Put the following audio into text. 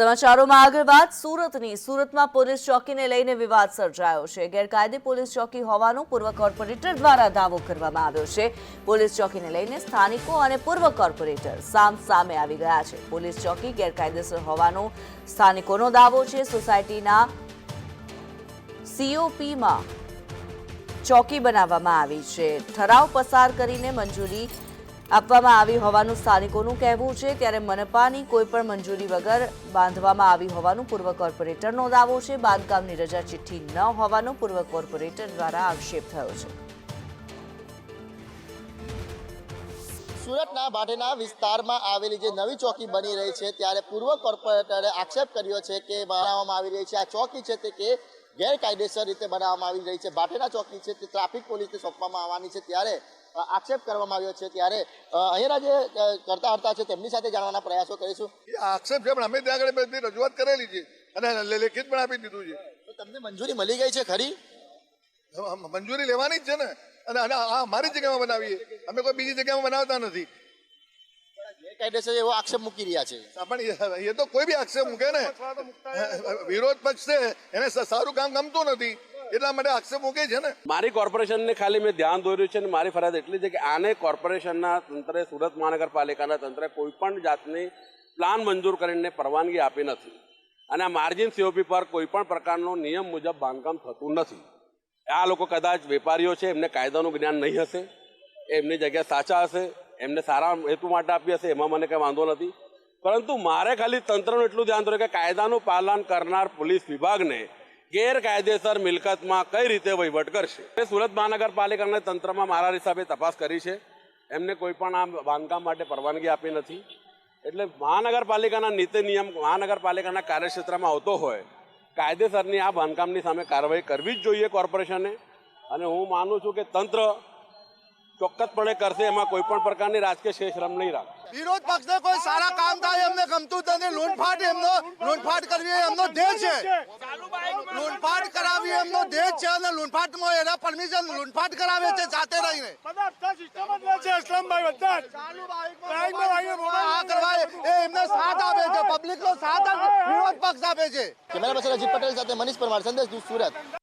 સમાચારોમાં આગળ વાત, સુરતની. સુરતમાં પોલીસ ચોકીને લઈને વિવાદ સર્જાયો છે. ગેરકાયદે પોલીસ ચોકી હોવાનો પૂર્વ કોર્પોરેટર દ્વારા દાવો કરવામાં આવ્યો છે. પોલીસ ચોકીને લઈને સ્થાનિકો અને પૂર્વ કોર્પોરેટર સામ સામે આવી ગયા છે. પોલીસ ચોકી ગેરકાયદેસર હોવાનો સ્થાનિકોનો દાવો છે. સોસાયટીના સીઓપીમાં ચોકી બનાવવામાં આવી છે. ઠરાવ પસાર કરીને મંજૂરી આપવામાં આવી હોવાનું સ્થાનિકોનું કહેવું છે. ત્યારે મનપાની કોઈપણ મંજૂરી વગર બાંધવામાં આવી હોવાનું પૂર્વ કોર્પોરેટરનો દાવો છે. બાંધકામની રજા ચિઠ્ઠી ન હોવાનો પૂર્વ કોર્પોરેટર દ્વારા આક્ષેપ થયો છે. સુરતના ભાટેના વિસ્તારમાં આવેલી જે નવી ચોકી બની રહી છે, ત્યારે પૂર્વ કોર્પોરેટરે આક્ષેપ કર્યો છે કે બનાવવામાં આવી રહી છે. આ ચોકી છે તે કે ગેરકાયદેસર રીતે બનાવવામાં આવી રહી છે. ભાટેના ચોકી છે તે ટ્રાફિક પોલીસને સોંપવામાં આવવાની છે. ત્યારે આક્ષેપ કરવામાં આવ્યો છે. ત્યારે અહીંના જે કરતા હતા છે તેમની સાથે જાણવાના પ્રયાસો કરીશું. આક્ષેપ છે પણ અમે ત્યાં આગળ બધી રજૂઆત કરેલી છે અને લેખિત પણ આપી દીધું છે. તો તમને મંજૂરી મળી ગઈ છે ખરી? મંજૂરી લેવાની જ છે ને. અને અને આ અમારી જગ્યામાં બનાવીએ. અમે કોઈ બીજી જગ્યામાં બનાવતા નથી. ગેરકાયદેસર એવો આક્ષેપ મૂકી રહ્યા છે. પણ એ- તો કોઈ બી આક્ષેપ મૂકે ને. વિરોધ પક્ષ છે એને સારું કામ ગમતું નથી. એટલા માટે આક્ષેપ મૂકે છે ને. મારી કોર્પોરેશનને ખાલી મેં ધ્યાન દોર્યું છે અને મારી ફરજ એટલી છે કે આને કોર્પોરેશનના તંત્રે સુરત મહાનગરપાલિકાના તંત્રે કોઈ પણ જાતની પ્લાન મંજૂર કરીને પરવાનગી આપી નથી. અને આ માર્જિન સીઓપી પર કોઈ પણ પ્રકારનો નિયમ મુજબ બાંધકામ થતું નથી. આ લોકો કદાચ વેપારીઓ છે એમને કાયદાનું જ્ઞાન નહીં હશે એમની જગ્યા સાચા હશે એમને સારા હેતુ માટે આપી હશે, એમાં મને કંઈ વાંધો નથી. પરંતુ મારે ખાલી તંત્રનું એટલું ધ્યાન દોર્યું કે કાયદાનું પાલન કરનાર પોલીસ વિભાગને ગેરકાયદેસર મિલકતમાં કઈ રીતે વહીવટ કરશે? મેં સુરત મહાનગરપાલિકાના તંત્રમાં મારા હિસાબે તપાસ કરી છે. એમને કોઈ પણ આ બાંધકામ માટે પરવાનગી આપી નથી. એટલે મહાનગરપાલિકાના નીતિ નિયમ, મહાનગરપાલિકાના કાર્યક્ષેત્રમાં આવતો હોય, કાયદેસરની આ બાંધકામની સામે કાર્યવાહી કરવી જ જોઈએ કોર્પોરેશને. અને હું માનું છું કે તંત્ર ચોક્કસપણે કરશે એમાં કોઈ પણ પ્રકારની રાજકીય શેષરમ નહીં રાખે. વિરોધ પક્ષને કોઈ સારા કામ થાય એમને ગમતું નથી લૂંટફાટ એમનો લૂંટફાટ કરવી એમનો ધ્યેય છે. લૂંટફાટ કરાવી એમનો ધ્યેય છે અને લૂંટફાટમાં એના પરમિશન લૂંટફાટ કરાવે છે જાતે રહીને. આ કરવા એ એમને સાથ આપે છે પબ્લિકનો સાથ આપે વિરોધ પક્ષ આપે છે. કેમેરા પર્સન અજીત પટેલ સાથે મનીષ પરમાર સંદેશ સુરત.